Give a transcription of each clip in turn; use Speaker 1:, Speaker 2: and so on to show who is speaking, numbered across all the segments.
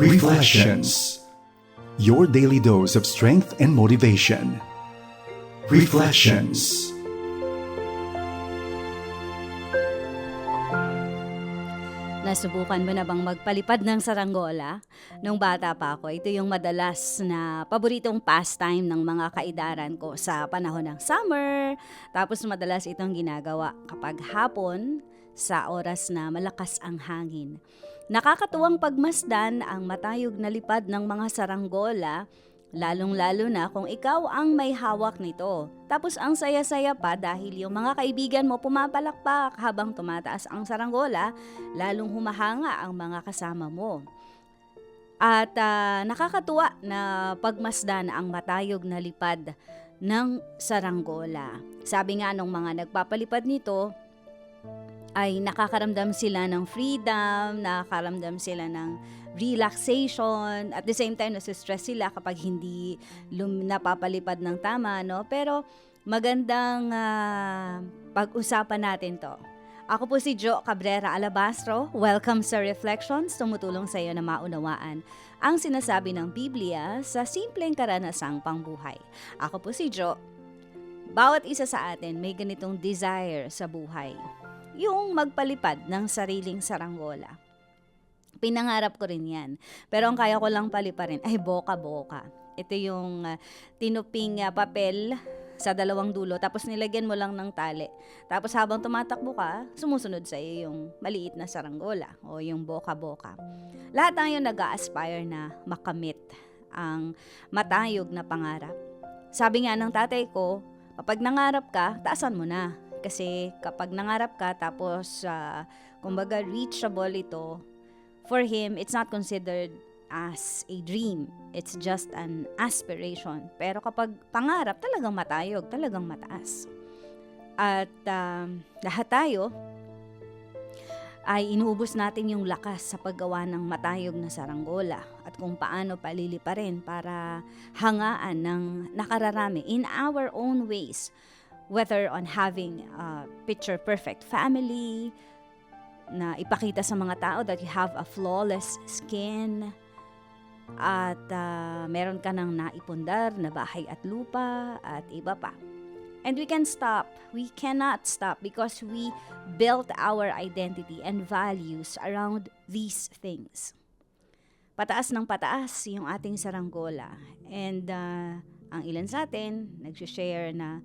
Speaker 1: Reflections Your daily dose of strength and motivation. Reflections
Speaker 2: Nasubukan mo na bang magpalipad ng saranggola? Nung bata pa ako, ito yung madalas na paboritong pastime ng mga kaidaran ko sa panahon ng summer. Tapos madalas itong ginagawa kapag hapon sa oras na malakas ang hangin. Nakakatuwang pagmasdan ang matayog na lipad ng mga saranggola Lalong-lalo na kung ikaw ang may hawak nito. Tapos ang saya-saya pa dahil yung mga kaibigan mo pumapalakpak habang tumataas ang saranggola, lalong humahanga ang mga kasama mo. At uh, nakakatuwa na pagmasdan ang matayog na lipad ng saranggola. Sabi nga nung mga nagpapalipad nito, ay nakakaramdam sila ng freedom, nakakaramdam sila ng relaxation, at the same time nasa-stress sila kapag hindi lum- napapalipad ng tama, no? Pero magandang uh, pag-usapan natin to. Ako po si Jo Cabrera Alabastro. Welcome sa Reflections, tumutulong sa iyo na maunawaan ang sinasabi ng Biblia sa simpleng karanasang pangbuhay. Ako po si Jo. Bawat isa sa atin may ganitong desire sa buhay. Yung magpalipad ng sariling saranggola Pinangarap ko rin yan. Pero ang kaya ko lang paliparin ay boka-boka. Ito yung uh, tinuping uh, papel sa dalawang dulo tapos nilagyan mo lang ng tali. Tapos habang tumatakbo ka, sumusunod sa iyo yung maliit na saranggola o yung boka-boka. Lahat tayo nag-aspire na makamit ang matayog na pangarap. Sabi nga ng tatay ko, kapag nangarap ka, taasan mo na. Kasi kapag nangarap ka tapos uh, kumbaga reachable ito, For him, it's not considered as a dream. It's just an aspiration. Pero kapag pangarap, talagang matayog, talagang mataas. At um, lahat tayo ay inuubos natin yung lakas sa paggawa ng matayog na saranggola at kung paano palili pa rin para hangaan ng nakararami in our own ways whether on having a picture perfect family, na ipakita sa mga tao that you have a flawless skin at uh, meron ka ng naipundar na bahay at lupa at iba pa. And we can stop. We cannot stop because we built our identity and values around these things. Pataas ng pataas yung ating saranggola. And uh, ang ilan sa atin, nag-share na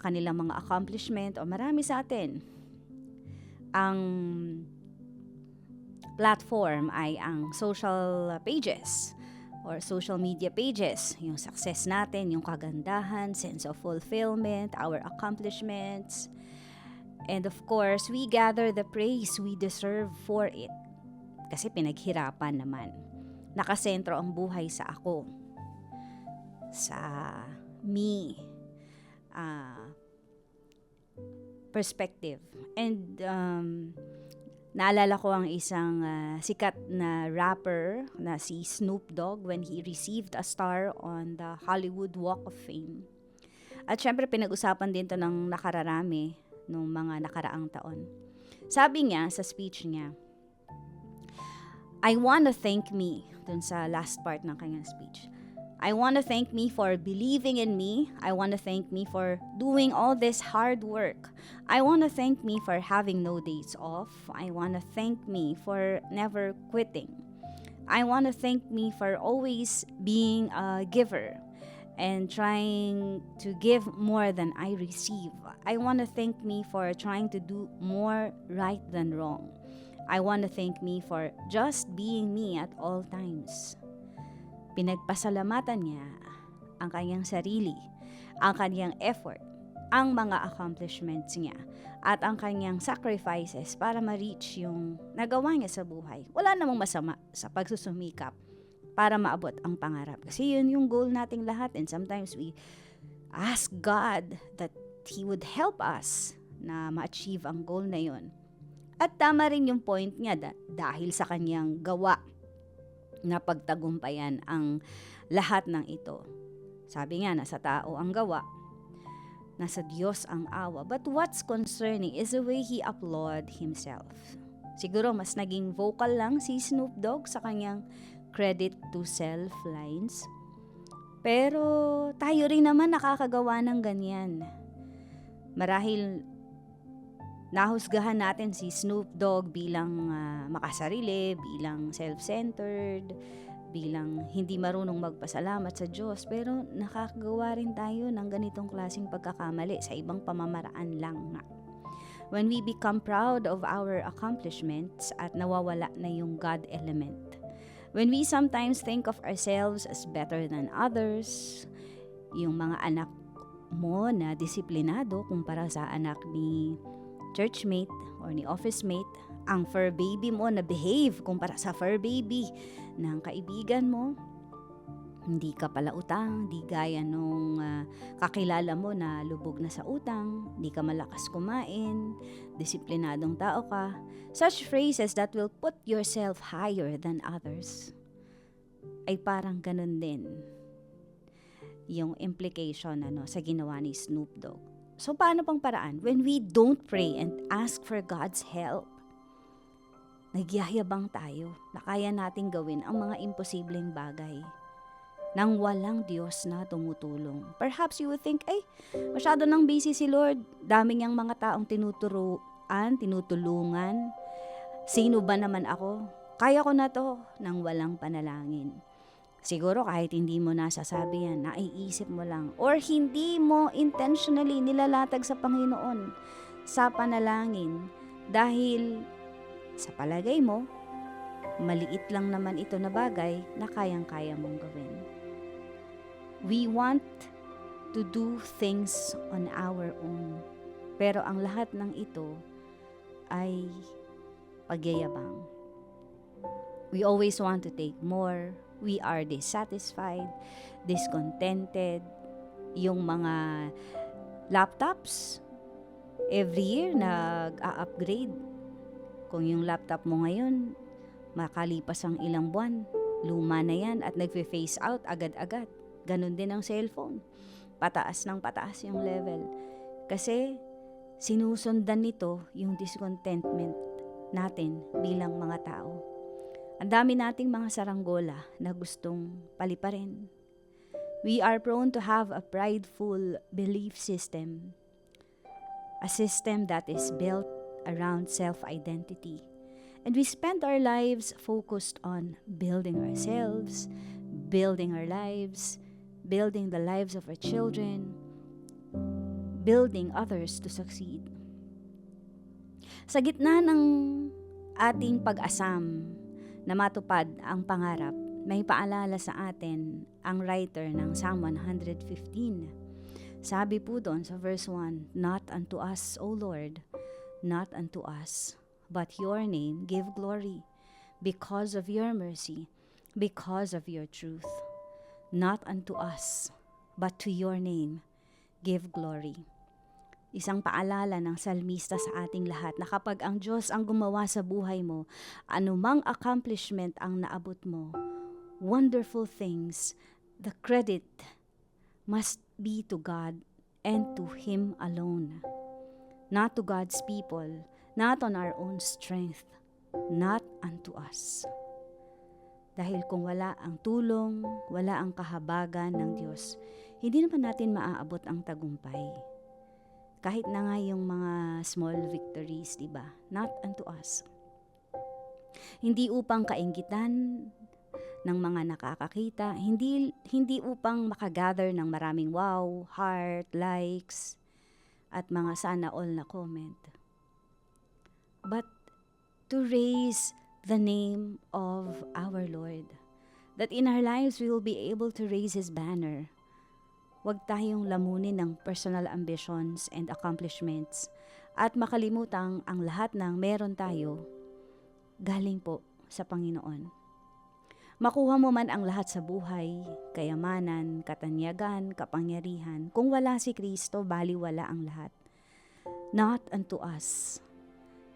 Speaker 2: kanilang mga accomplishment o marami sa atin ang platform ay ang social pages or social media pages, yung success natin, yung kagandahan, sense of fulfillment, our accomplishments. And of course, we gather the praise we deserve for it. Kasi pinaghirapan naman. Nakasentro ang buhay sa ako. Sa me. Uh, perspective. And um, naalala ko ang isang uh, sikat na rapper na si Snoop Dogg when he received a star on the Hollywood Walk of Fame. At syempre pinag-usapan din to ng nakararami nung mga nakaraang taon. Sabi niya sa speech niya, I want to thank me dun sa last part ng kanyang speech. I want to thank me for believing in me. I want to thank me for doing all this hard work. I want to thank me for having no days off. I want to thank me for never quitting. I want to thank me for always being a giver and trying to give more than I receive. I want to thank me for trying to do more right than wrong. I want to thank me for just being me at all times. Pinagpasalamatan niya ang kanyang sarili, ang kanyang effort, ang mga accomplishments niya, at ang kanyang sacrifices para ma-reach yung nagawa niya sa buhay. Wala namang masama sa pagsusumikap para maabot ang pangarap. Kasi yun yung goal nating lahat and sometimes we ask God that He would help us na ma-achieve ang goal na yun. At tama rin yung point niya da- dahil sa kanyang gawa na pagtagumpayan ang lahat ng ito. Sabi nga, nasa tao ang gawa, nasa Diyos ang awa. But what's concerning is the way He applaud Himself. Siguro mas naging vocal lang si Snoop Dogg sa kanyang credit to self lines. Pero tayo rin naman nakakagawa ng ganyan. Marahil nahusgahan natin si Snoop Dogg bilang ah, makasarili, bilang self-centered, bilang hindi marunong magpasalamat sa Diyos. Pero nakakagawa rin tayo ng ganitong klaseng pagkakamali sa ibang pamamaraan lang nga. When we become proud of our accomplishments at nawawala na yung God element. When we sometimes think of ourselves as better than others, yung mga anak mo na disiplinado kumpara sa anak ni churchmate or ni office mate, ang fur baby mo na behave kumpara sa fur baby ng kaibigan mo, hindi ka pala utang, di gaya nung ah, kakilala mo na lubog na sa utang, di ka malakas kumain, disiplinadong tao ka. Such phrases that will put yourself higher than others ay parang ganun din yung implication ano, sa ginawa ni Snoop Dogg. So paano pang paraan? When we don't pray and ask for God's help, nagyayabang tayo na kaya nating gawin ang mga imposibleng bagay nang walang Diyos na tumutulong. Perhaps you would think, ay, masyado nang busy si Lord. Dami niyang mga taong tinuturuan, tinutulungan. Sino ba naman ako? Kaya ko na to nang walang panalangin. Siguro kahit hindi mo nasasabi yan, naiisip mo lang. Or hindi mo intentionally nilalatag sa Panginoon sa panalangin dahil sa palagay mo, maliit lang naman ito na bagay na kayang-kaya mong gawin. We want to do things on our own. Pero ang lahat ng ito ay pagyayabang. We always want to take more. We are dissatisfied, discontented. Yung mga laptops, every year nag-a-upgrade. Kung yung laptop mo ngayon, makalipas ang ilang buwan, luma na yan at nagfe-face out agad-agad. Ganon din ang cellphone. Pataas ng pataas yung level. Kasi sinusundan nito yung discontentment natin bilang mga tao. Ang dami nating mga saranggola na gustong paliparin. We are prone to have a prideful belief system. A system that is built around self-identity. And we spend our lives focused on building ourselves, building our lives, building the lives of our children, building others to succeed. Sa gitna ng ating pag-asam na matupad ang pangarap, may paalala sa atin ang writer ng Psalm 115. Sabi po doon sa verse 1, Not unto us, O Lord, not unto us, but your name give glory, because of your mercy, because of your truth. Not unto us, but to your name give glory. Isang paalala ng salmista sa ating lahat na kapag ang Diyos ang gumawa sa buhay mo, anumang accomplishment ang naabot mo, wonderful things, the credit must be to God and to Him alone. Not to God's people, not on our own strength, not unto us. Dahil kung wala ang tulong, wala ang kahabagan ng Diyos, hindi naman natin maaabot ang tagumpay. Kahit na nga yung mga small victories, di ba? Not unto us. Hindi upang kainggitan ng mga nakakakita, hindi hindi upang makagather ng maraming wow, heart, likes, at mga sana all na comment. But to raise the name of our Lord. That in our lives we will be able to raise His banner. Huwag tayong lamunin ng personal ambitions and accomplishments at makalimutang ang lahat ng meron tayo galing po sa Panginoon. Makuha mo man ang lahat sa buhay, kayamanan, katanyagan, kapangyarihan, kung wala si Kristo, baliwala ang lahat. Not unto us.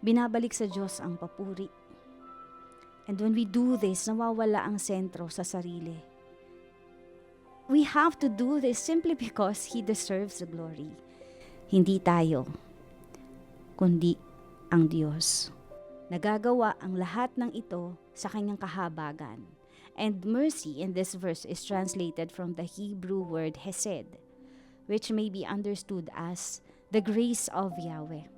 Speaker 2: Binabalik sa Diyos ang papuri. And when we do this, nawawala ang sentro sa sarili we have to do this simply because He deserves the glory. Hindi tayo, kundi ang Diyos. Nagagawa ang lahat ng ito sa kanyang kahabagan. And mercy in this verse is translated from the Hebrew word hesed, which may be understood as the grace of Yahweh,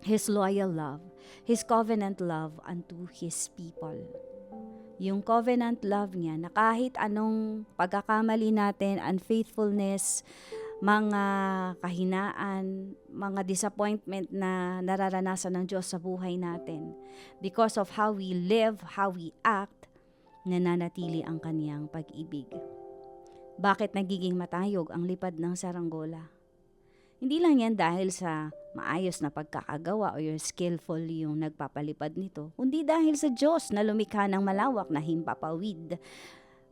Speaker 2: His loyal love, His covenant love unto His people. Yung covenant love niya na kahit anong pagkakamali natin, unfaithfulness, mga kahinaan, mga disappointment na nararanasan ng Diyos sa buhay natin, because of how we live, how we act, nananatili ang kaniyang pag-ibig. Bakit nagiging matayog ang lipad ng saranggola? Hindi lang yan dahil sa maayos na pagkakagawa o your skillful yung nagpapalipad nito, kundi dahil sa Diyos na lumikha ng malawak na himpapawid,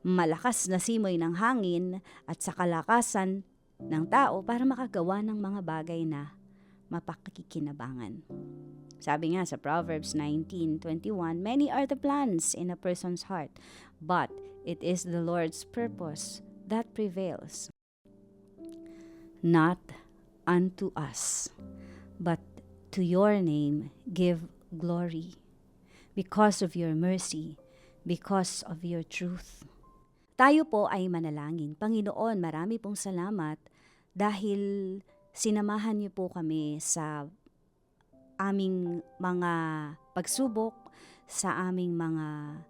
Speaker 2: malakas na simoy ng hangin at sa kalakasan ng tao para makagawa ng mga bagay na mapakikinabangan. Sabi nga sa Proverbs 19:21, many are the plans in a person's heart, but it is the Lord's purpose that prevails. Not unto us, but to your name give glory, because of your mercy, because of your truth. Tayo po ay manalangin. Panginoon, marami pong salamat dahil sinamahan niyo po kami sa aming mga pagsubok, sa aming mga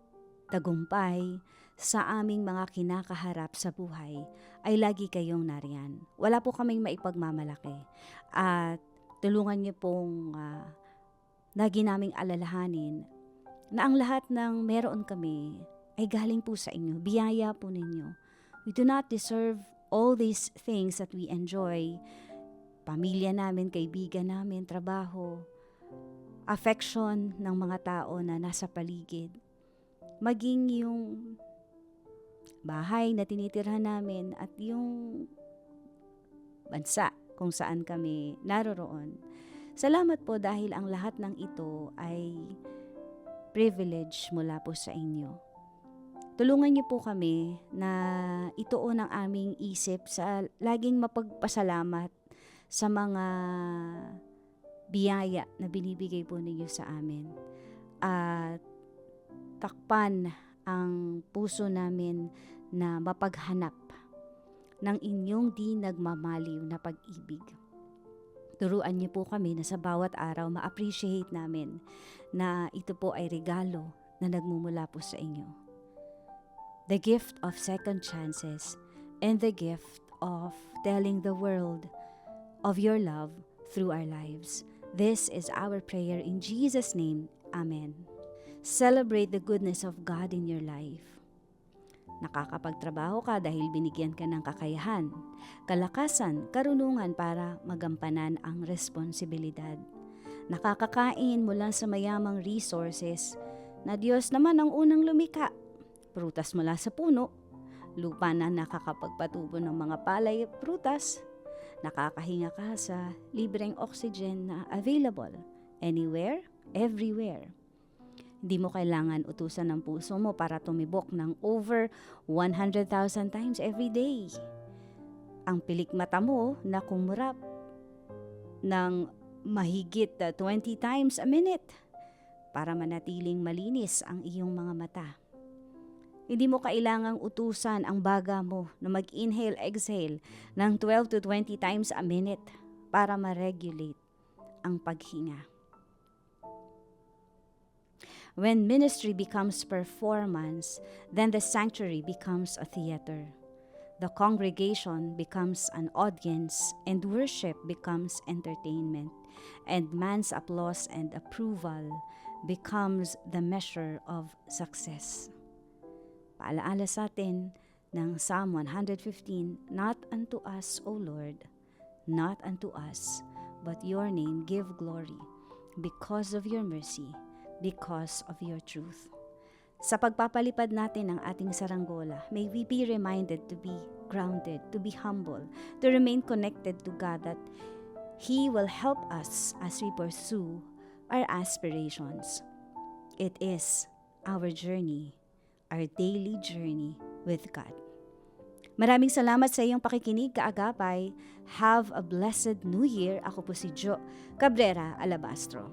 Speaker 2: tagumpay, sa aming mga kinakaharap sa buhay, ay lagi kayong nariyan. Wala po kaming maipagmamalaki. At tulungan niyo pong uh, lagi naming alalahanin na ang lahat ng meron kami ay galing po sa inyo. Biyaya po ninyo. We do not deserve all these things that we enjoy. Pamilya namin, kaibigan namin, trabaho, affection ng mga tao na nasa paligid. Maging yung bahay na tinitirhan namin at yung bansa kung saan kami naroroon. Salamat po dahil ang lahat ng ito ay privilege mula po sa inyo. Tulungan niyo po kami na ituon ang aming isip sa laging mapagpasalamat sa mga biyaya na binibigay po ninyo sa amin. At takpan ang puso namin na mapaghanap ng inyong di nagmamaliw na pag-ibig. Turuan niyo po kami na sa bawat araw ma-appreciate namin na ito po ay regalo na nagmumula po sa inyo the gift of second chances, and the gift of telling the world of your love through our lives. This is our prayer in Jesus' name. Amen. Celebrate the goodness of God in your life. Nakakapagtrabaho ka dahil binigyan ka ng kakayahan, kalakasan, karunungan para magampanan ang responsibilidad. Nakakakain mula sa mayamang resources na Diyos naman ang unang lumika prutas mula sa puno, lupa na nakakapagpatubo ng mga palay at prutas, nakakahinga ka sa libreng oxygen na available anywhere, everywhere. Hindi mo kailangan utusan ng puso mo para tumibok ng over 100,000 times every day. Ang pilik mata mo na kumurap ng mahigit 20 times a minute para manatiling malinis ang iyong mga mata. Hindi mo kailangang utusan ang baga mo na mag-inhale, exhale ng 12 to 20 times a minute para ma-regulate ang paghinga. When ministry becomes performance, then the sanctuary becomes a theater. The congregation becomes an audience, and worship becomes entertainment, and man's applause and approval becomes the measure of success. Paalaala sa atin ng Psalm 115, Not unto us, O Lord, not unto us, but your name give glory, because of your mercy, because of your truth. Sa pagpapalipad natin ng ating saranggola, may we be reminded to be grounded, to be humble, to remain connected to God that He will help us as we pursue our aspirations. It is our journey our daily journey with God. Maraming salamat sa iyong pakikinig, kaagapay. Have a blessed New Year. Ako po si Jo Cabrera Alabastro.